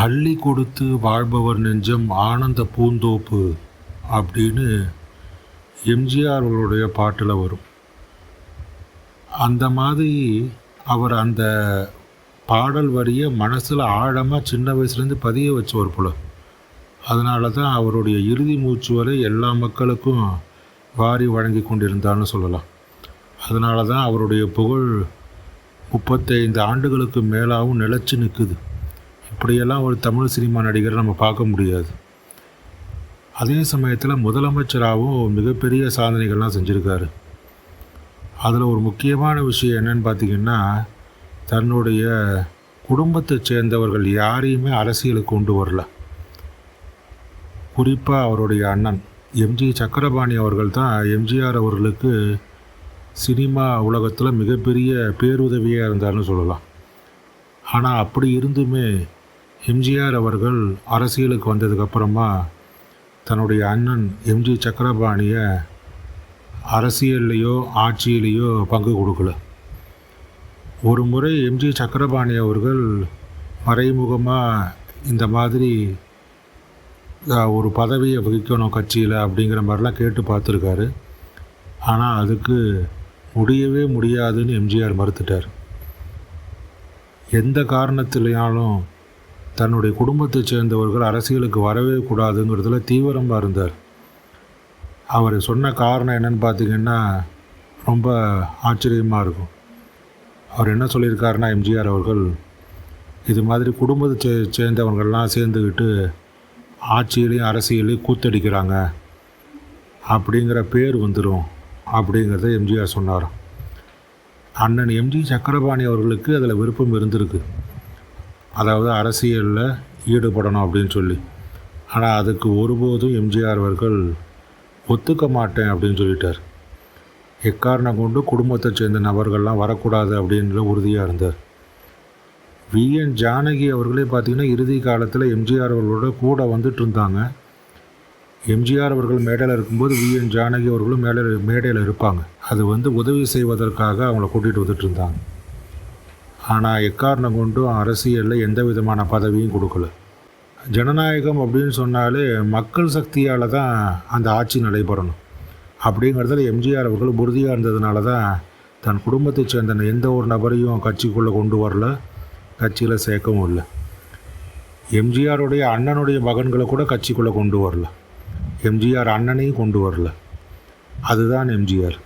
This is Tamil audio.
அள்ளி கொடுத்து வாழ்பவர் நெஞ்சம் ஆனந்த பூந்தோப்பு அப்படின்னு எம்ஜிஆர் அவருடைய பாட்டில் வரும். அந்த மாதிரி அவர் அந்த பாடல் வரியை மனசில் ஆழமாக சின்ன வயசுலேருந்து பதிய வச்சவர் போல. அதனால தான் அவருடைய இறுதி மூச்சு வரை எல்லா மக்களுக்கும் வாரி வழங்கி கொண்டிருந்தார்னு சொல்லலாம். அதனால தான் அவருடைய புகழ் முப்பத்தைந்து ஆண்டுகளுக்கு மேலாகவும் நிலச்சி நிற்குது இப்படியெல்லாம் ஒரு தமிழ் சினிமா நடிகரை நம்ம பார்க்க முடியாது. அதே சமயத்தில் முதலமைச்சராகவும் மிகப்பெரிய சாதனைகள்லாம் செஞ்சுருக்காரு. அதில் ஒரு முக்கியமான விஷயம் என்னன்னு பார்த்தீங்கன்னா தன்னுடைய குடும்பத்தை சேர்ந்தவர்கள் யாரையுமே அரசியலுக்கு கொண்டு வரல. குறிப்பாக அவருடைய அண்ணன் எம்ஜி சக்கரபாணி அவர்கள் தான் எம்ஜிஆர் அவர்களுக்கு சினிமா உலகத்தில் மிகப்பெரிய பேருதவியாக இருந்தார்னு சொல்லலாம். ஆனால் அப்படி இருந்துமே எம்ஜிஆர் அவர்கள் அரசியலுக்கு வந்ததுக்கப்புறமா தன்னுடைய அண்ணன் எம்ஜி சக்கரபாணியை அரசியல்லையோ ஆட்சியிலேயோ பங்கு கொடுக்கல. ஒரு முறை எம்ஜி சக்கரபாணி அவர்கள் மறைமுகமாக இந்த மாதிரி ஒரு பதவியை வகிக்கணும் கட்சியில் அப்படிங்கிற மாதிரிலாம் கேட்டு பார்த்துருக்காரு. ஆனால் அதுக்கு முடியவே முடியாதுன்னு எம்ஜிஆர் மறுத்துட்டார். எந்த காரணத்திலையாலும் தன்னுடைய குடும்பத்தைச் சேர்ந்தவர்கள் அரசியலுக்கு வரவே கூடாதுங்கிறதுல தீவிரமாக இருந்தார். அவர் சொன்ன காரணம் என்னன்னு பார்த்தீங்கன்னா ரொம்ப ஆச்சரியமாக இருக்கும். அவர் என்ன சொல்லியிருக்காருன்னா எம்ஜிஆர் அவர்கள் இது மாதிரி குடும்பத்தை சே சேர்ந்தவங்கள்லாம் சேர்ந்துக்கிட்டு ஆட்சியிலையும் அரசியலையும் கூத்தடிக்கிறாங்க. அப்படிங்கிற பேர் வந்துடும் அப்படிங்கிறத எம்ஜிஆர் சொன்னார் அண்ணன் எம்ஜி சக்கரபாணி அவர்களுக்கு அதில் விருப்பம் இருந்திருக்கு. அதாவது அரசியலில் ஈடுபடணும் அப்படின்னு சொல்லி. ஆனால் அதுக்கு ஒருபோதும் எம்ஜிஆர் அவர்கள் ஒத்துக்க மாட்டேன் அப்படின்னு சொல்லிட்டார். எக்காரணம் கொண்டு குடும்பத்தை சேர்ந்த நபர்கள்லாம் வரக்கூடாது அப்படின்ற உறுதியாக இருந்தார். விஎன் ஜானகி அவர்களே பார்த்தீங்கன்னா இறுதி காலத்தில் எம்ஜிஆர் அவர்களோட கூட வந்துட்டு இருந்தாங்க. எம்ஜிஆர் அவர்கள் மேடையில் இருக்கும்போது விஎன் ஜானகி அவர்களும் மேடையில் மேடையில் இருப்பாங்க. அது வந்து உதவி செய்வதற்காக அவங்கள கூட்டிகிட்டு வந்துட்டு இருந்தாங்க. ஆனால் எக்காரணம் கொண்டும் அரசியலில் எந்த விதமான பதவியும் கொடுக்கல. ஜனநாயகம் அப்படின்னு சொன்னாலே மக்கள் சக்தியால் தான் அந்த ஆட்சி நடைபெறணும். அப்படிங்கிறதுல எம்ஜிஆர் அவர்கள் உறுதியாக இருந்ததுனால தான் தன் குடும்பத்தை சேர்ந்த எந்த ஒரு நபரையும் கட்சிக்குள்ளே கொண்டு வரல கட்சியில் சேர்க்கவும் இல்லை. எம்ஜிஆருடைய அண்ணனுடைய மகன்களை கூட கட்சிக்குள்ளே கொண்டு வரல. எம்ஜிஆர் அண்ணனையும் கொண்டு வரல. அதுதான் எம்ஜிஆர்.